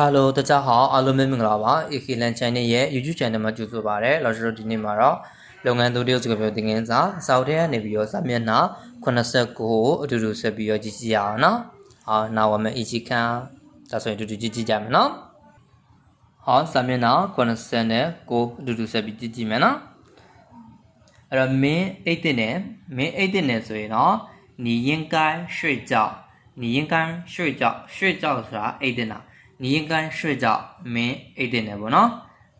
Hello တခြားဟောအားလုံးမင်္ဂလာပါ AK Lan Channel ရဲ့ YouTube Channel မှာကြိုဆိုပါရစေ။လော်ကျွန်တော်ဒီနေ့မှာတော့လုပ်ငန်းသူတရုတ်စကားပြောသင်ခန်းစာစောက်ထဲကနေပြီးတော့စာမျက်နှာ89ကိုအတူတူဆက်ပြီးတော့ကြည့်ကြရအောင်နော်။ဟာနာဝမအီချီကန်ဒါဆိုရင်အတူတူကြည့်ကြည့်ကြမယ်နော်။ဟောစာမျက်နှာ89နဲ့ကိုအတူတူဆက်ပြီးကြည့်ကြည့်မယ်နော်။အဲ့တော့မင်းအိတ်တဲ့နဲ့မင်းအိတ်တဲ့နဲ့ဆိုရင်တော့你应该睡觉你应该睡觉睡觉ဆိုတာအိတ်တဲ့နာ။ 你应该睡觉မင်းအိတ်တဲ့နဲ့ပေါ့နော်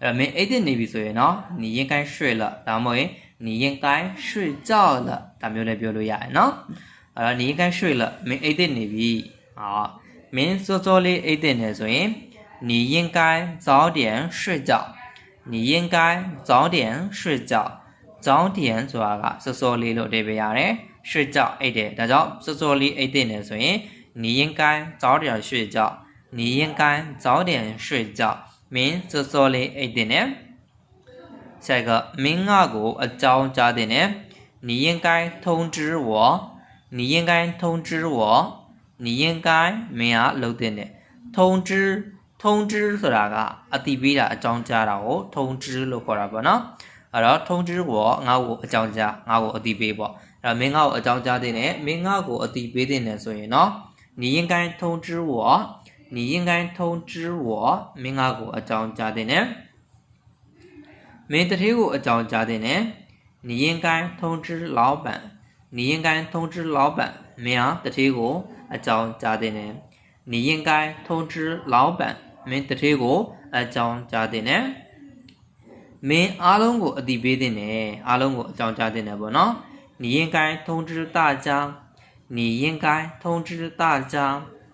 အဲ့တော့မင်းအိတ်တဲ့နေပြီဆိုရင်တော့你应该睡了ဒါမှမဟုတ်你应该睡觉了ဒါမျိုးလည်းပြောလို့ရတယ်နော်အဲ့တော့你应该睡了မင်းအိတ်တဲ့နေပြီဟာမင်းစောစောလေးအိတ်တဲ့နေဆိုရင်你应该早点睡觉你应该早点睡觉早点ဆိုတာကစောစောလေးလို့အဓိပ္ပာယ်ရတယ်睡觉အိတ်တယ်ဒါကြောင့်စောစောလေးအိတ်တဲ့နေဆိုရင်你应该早点睡觉 你应该早点睡觉မင်းစောစောလေးအိတ်တဲ့နေ下一个မင်းငါကိုအကြောင်းကြားတဲ့နေ你应该通知我你应该通知我你应该မင်းကလုပ်တဲ့နေ通知通知ဆိုတာကအတိပေးတာအကြောင်းကြားတာကို通知လို့ခေါ်တာပေါ့နော်အဲ့တော့通知我ငါ့ကိုအကြောင်းကြားငါ့ကိုအတိပေးပေါ့အဲ့တော့မင်းငါ့ကိုအကြောင်းကြားတဲ့နေမင်းငါ့ကိုအတိပေးတဲ့နေဆိုရင်နော်你应该通知我 你应该通知我မင်းငါ့ကိုအကြောင်းကြားတဲ့နေမင်းတထေးကိုအကြောင်းကြားတဲ့နေ你应该通知老板你应该通知老板မင်းဟာတထေးကိုအကြောင်းကြားတဲ့နေ你应该通知老板မင်းတထေးကိုအကြောင်းကြားတဲ့နေမင်းအားလုံးကိုအတိပေးတဲ့နေအားလုံးကိုအကြောင်းကြားတဲ့နေပေါ့နော်你应该通知大家你应该通知大家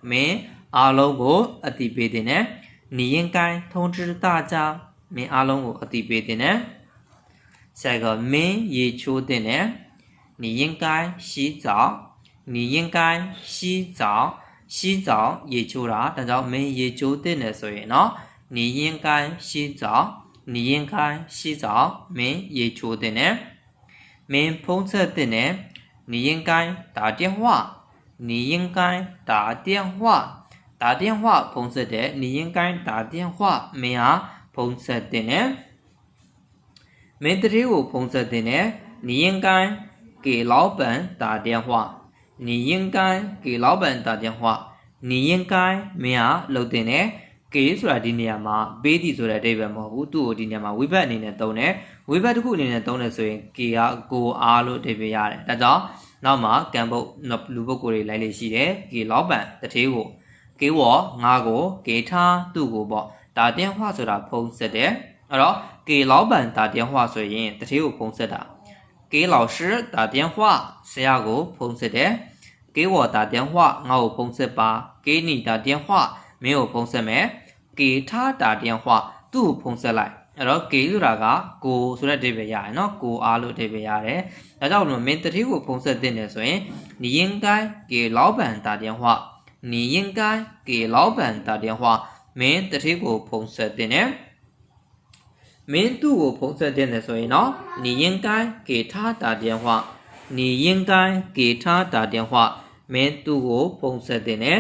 မင်း အားလုံးကိုအတိပေးတင်တယ်။နေရင်ကိုင်းထုံးတူတာကြမင်းအားလုံးကိုအတိပေးတင်တယ်။ဆက်ကမင်းရေချိုးတင်တယ်။နေရင်ကိုင်းရှိကြောင်းနေရင်ကိုင်းရှိကြောင်းရှိကြောင်းရေချိုးတာဒါကြောင့်မင်းရေချိုးတင်တယ်ဆိုရင်နော်နေရင်ကိုင်းရှိကြောင်းနေရင်ကိုင်းရှိကြောင်းမင်းရေချိုးတင်တယ်။မင်းဖုံးဆက်တင်တယ်။你应该打电话。你应该打电话。打电话ဖုန်းဆက်တဲ့你应该打电话မင်းဟာဖုန်းဆက်တဲ့နေမင်းတရေကိုဖုန်းဆက်တဲ့နေ你应该给老板打电话你应该给老板打电话你应该မင်းဟာလုပ်တဲ့နေကေဆိုတာဒီနေရာမှာဘေးတီဆိုတဲ့အဓိပ္ပာယ်မဟုတ်ဘူးသူ့ကိုဒီနေရာမှာဝိဘတ်အနေနဲ့သုံးတယ်ဝိဘတ်တစ်ခုအနေနဲ့သုံးတယ်ဆိုရင်ကေကကိုအားလို့အဓိပ္ပာယ်ရတယ်ဒါကြောင့်နောက်မှာကံပုတ်လူပုဂ္ဂိုလ်တွေလိုက်လေရှိတယ်ကေလောက်ပန်တထေးကို ကေဝငါကိုကေထားသူ့ကိုပေါ့ဒါတင်ဟွာဆိုတာဖုံးဆက်တယ်အဲ့တော့ကေလောပန်ဒါတင်ဟွာဆိုရင်တတိကိုဖုံးဆက်တာကေလောရှိဒါတင်ဟွာဆရာကိုဖုံးဆက်တယ်ကေဝဒါတင်ဟွာငါ့ကိုဖုံးဆက်ပါကေနီဒါတင်ဟွာမင်းကိုဖုံးဆက်မယ်ကေထားဒါတင်ဟွာသူ့ကိုဖုံးဆက်လိုက်အဲ့တော့ကေဆိုတာကကိုဆိုတဲ့အဓိပ္ပာယ်ရတယ်နော်ကိုအားလို့အဓိပ္ပာယ်ရတယ်ဒါကြောင့်မလို့မင်းတတိကိုဖုံးဆက်တင်တယ်ဆိုရင်နီရင်ကိုင်ကေလောပန်ဒါတင်ဟွာ 你应该给老板打电话မင်းတတိကိုဖုန်းဆက်တဲ့နေမင်းသူ့ကိုဖုန်းဆက်တဲ့နေဆိုရင်နော်你应该给他打电话你应该给他打电话မင်းသူ့ကိုဖုန်းဆက်တဲ့နေ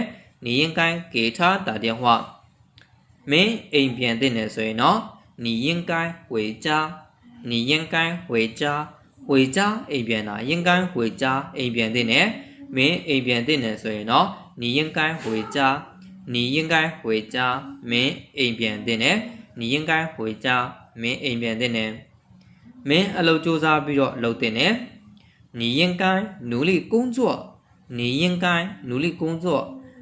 你应该给他打电话မင်းအိမ်ပြန်တဲ့နေဆိုရင်နော်你应该回家你应该回家回家အိမ်ပြန်တာ应该回家အိမ်ပြန်တဲ့နေ မင်းအိမ်ပြန်တဲ့နေဆိုရင်နော်你应该回家你应该回家မင်းအိမ်ပြန်တဲ့နေ你应该回家မင်းအိမ်ပြန်တဲ့နေမင်းအလုပ်စူးစမ်းပြီးတော့လုပ်တဲ့နေ你应该努力工作你应该努力工作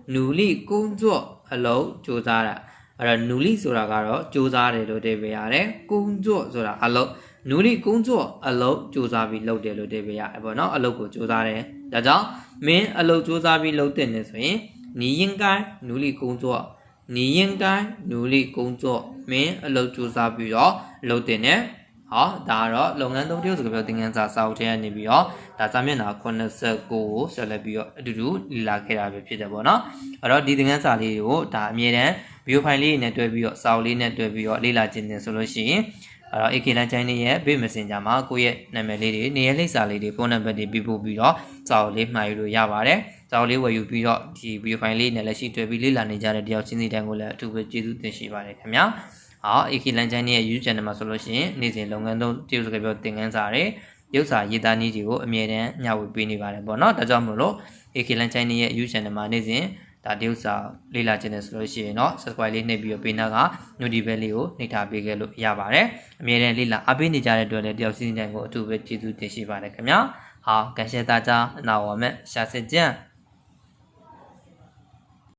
努力工作အလုပ်စူးစမ်းတာအဲ့တော့နူလီဆိုတာကတော့စူးစမ်းတယ်လို့တည်ပြရတယ်။ကုန်းကျွတ်ဆိုတာအလုပ် နူလီကုန်းကျွတ်အလုပ်စူးစမ်းပြီးလုပ်တယ်လို့တည်ပြရတယ်ပေါ့နော်။အလုပ်ကိုစူးစမ်းတယ်။ဒါကြောင့်မင်းအလုပ်စူးစမ်းပြီးလုပ်တဲ့နေဆိုရင်你应该努力工作你应该努力工作မင်းအလုပ်စူးစမ်းပြီးတော့လုပ်တဲ့နေဟောဒါကတော့လုပ်ငန်းသုံးတရုပ်စကားပြောသင်ခန်းစာစာအုပ်ထဲကနေပြီးတော့ဒါစာမျက်နှာ89ကိုဆက်လက်ပြီးတော့အတူတူလည်လာခဲ့တာပဲဖြစ်တယ်ပေါ့နော်အဲ့တော့ဒီသင်ခန်းစာလေးကိုဒါအမြဲတမ်း view file လေးနဲ့တွဲပြီးတော့စာအုပ်လေးနဲ့တွဲပြီးတော့လေ့လာခြင်းတင်ဆိုလို့ရှိရင်အဲ့တော့ AK Lan Channel ရဲ့ Bit Messenger မှာကိုယ့်ရဲ့နာမည်လေးတွေနေရာလိပ်စာလေးတွေဖုန်းနံပါတ်တွေပြပို့ပြီးတော့စာအုပ်လေးမှာယူလို့ရပါတယ်စာအုပ်လေးဝယ်ယူပြီးတော့ဒီ video file လေးနဲ့လက်ရှိတွေ့ပြီးလေ့လာနေကြတဲ့တယောက်ချင်းစီတိုင်းကိုလည်းအထူးပဲကျေးဇူးတင်ရှိပါတယ်ခင်ဗျာဟော AK လန်ချိုင်းရဲ့ YouTube channel မှာဆိုလို့ရှိရင်နေ့စဉ်လုပ်ငန်းသုံးတရုတ်စကားပြောသင်ခန်းစာတွေရုပ်စာရေးသားနည်းတွေကိုအမြဲတမ်းမျှဝေပေးနေပါတယ်ပေါ့နော်ဒါကြောင့်မို့လို့ AK လန်ချိုင်းရဲ့ YouTube channel မှာနေ့စဉ် ဒါတရုတ်စာလေ့လာခြင်းနဲ့ဆိုလို့ရှိရင်တော့ subscribe လေးနှိပ်ပြီးတော့ပေးနာက notification လေးကိုနှိပ်ထားပေးခဲ့လို့ရပါတယ်အမြဲတမ်းလေ့လာအားပေးနေကြတဲ့အတွက်လည်းတယောက်ချင်းစီတိုင်းကိုအထူးပဲကျေးဇူးတင်ရှိပါတယ်ခင်ဗျာ好，感谢大家，那我们下次见。